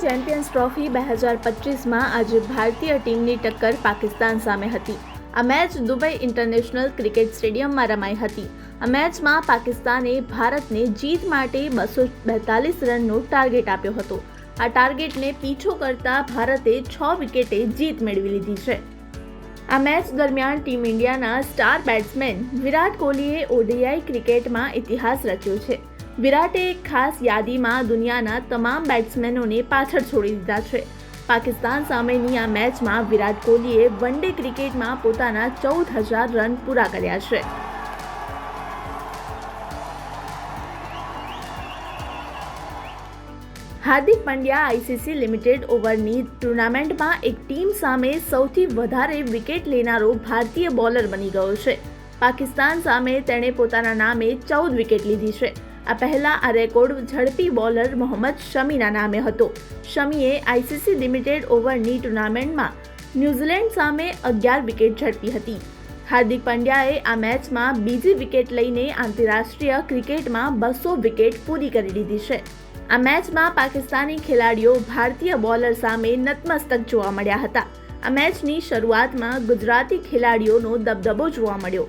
Champions trophy બે હજાર પચીસમાં આજે ભારતીય ટીમની ટક્કર પાકિસ્તાન સામે હતી. આ મેચ દુબઈ ઇન્ટરનેશનલ ક્રિકેટ સ્ટેડિયમમાં રમાઈ હતી. આ મેચમાં પાકિસ્તાને ભારતને જીત માટે બસો બેતાલીસ રનનો ટાર્ગેટ આપ્યો હતો. આ ટાર્ગેટને પીછો કરતા ભારતે છ વિકેટે જીત મેળવી લીધી છે. આ મેચ દરમિયાન ટીમ ઇન્ડિયાના સ્ટાર બેટ્સમેન વિરાટ કોહલીએ ઓડીઆઈ ક્રિકેટમાં ઇતિહાસ રચ્યો છે. વિરાટે એક ખાસ યાદીમાં દુનિયાના તમામ બેટ્સમેનોને પાછળ છોડી દીધા છે. પાકિસ્તાન સામેની આ મેચમાં વિરાટ કોહલીએ વન ડે ક્રિકેટમાં પોતાના ચૌદ હજાર રન પૂરા કર્યા છે. હાર્દિક પંડ્યા આઈસીસી લિમિટેડ ઓવરની ટુર્નામેન્ટમાં એક ટીમ સામે સૌથી વધારે વિકેટ લેનારો ભારતીય બોલર બની ગયો છે. પાકિસ્તાન સામે તેણે પોતાના નામે ચૌદ વિકેટ લીધી છે. આ પહેલા આ રેકોર્ડ ઝડપી બોલર મોહમ્મદ શમીના નામે હતો. શમીએ આઈસીસી લિમિટેડ ઓવરની ટુર્નામેન્ટમાં ન્યૂઝીલેન્ડ સામે અગિયાર વિકેટ ઝડપી હતી. હાર્દિક પંડ્યાએ આ મેચમાં બીજી વિકેટ લઈને આંતરરાષ્ટ્રીય ક્રિકેટમાં બસો વિકેટ પૂરી કરી દીધી છે. આ મેચમાં પાકિસ્તાની ખેલાડીઓ ભારતીય બોલર સામે નતમસ્તક જોવા મળ્યા હતા. આ મેચની શરૂઆતમાં ગુજરાતી ખેલાડીઓનો દબદબો જોવા મળ્યો.